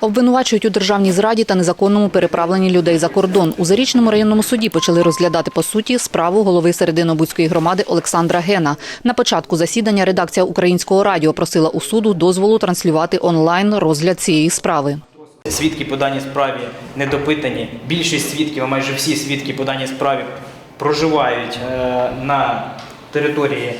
Обвинувачують у державній зраді та незаконному переправленні людей за кордон. У Зарічному районному суді почали розглядати по суті справу голови Серединобудської громади Олександра Гена. На початку засідання редакція українського радіо просила у суду дозволу транслювати онлайн розгляд цієї справи. Свідки по даній справі недопитані. Більшість свідків, а майже всі свідки по даній справі проживають е, на території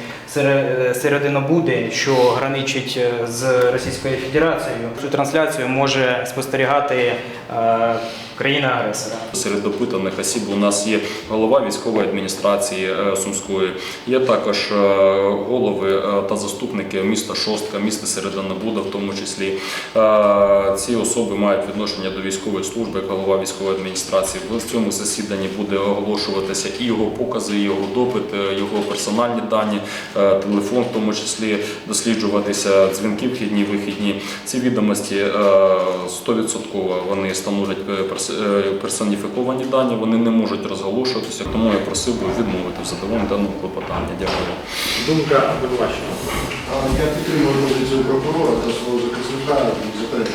Серединобуди, що граничить е, з Російською Федерацією. Цю трансляцію може спостерігати е, країна-агресора. Серед допитаних осіб у нас є голова військової адміністрації е, Сумської, є також е, голови е, та заступники міста Шостка, міста Серединобуда, в тому числі. Е, Ці особи мають відношення до військової служби, голова військової адміністрації. В цьому засіданні буде оголошуватися і його покази, і його допит, е, його персональні дані, е, телефон, в тому числі досліджуватися дзвінки вхідні, вихідні. Ці відомості е, 100% вони становлять е, перс- е, персоніфіковані дані, вони не можуть розголошуватися, тому я просив би відмовити в задоволенні даного клопотання. Дякую. Думка обвинувачення. Я підтримую позицію прокурора та свого захисника проти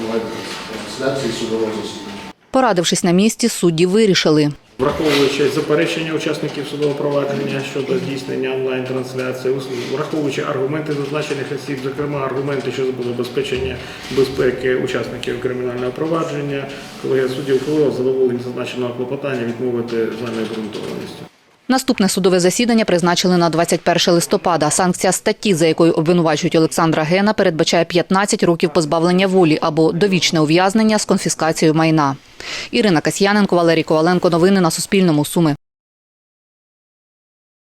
онлайн-трансляції судового засідання. Порадившись на місці, судді вирішили. Враховуючи заперечення учасників судового провадження щодо здійснення онлайн-трансляції, враховуючи аргументи зазначених осіб, зокрема аргументи щодо забезпечення безпеки учасників кримінального провадження, колегія суддів ухвалила задоволення зазначеного клопотання відмовити з даною ґрунтованістю. Наступне судове засідання призначили на 21 листопада. Санкція статті, за якою обвинувачують Олександра Гена, передбачає 15 років позбавлення волі або довічне ув'язнення з конфіскацією майна. Ірина Касьяненко, Валерій Коваленко. Новини на Суспільному. Суми.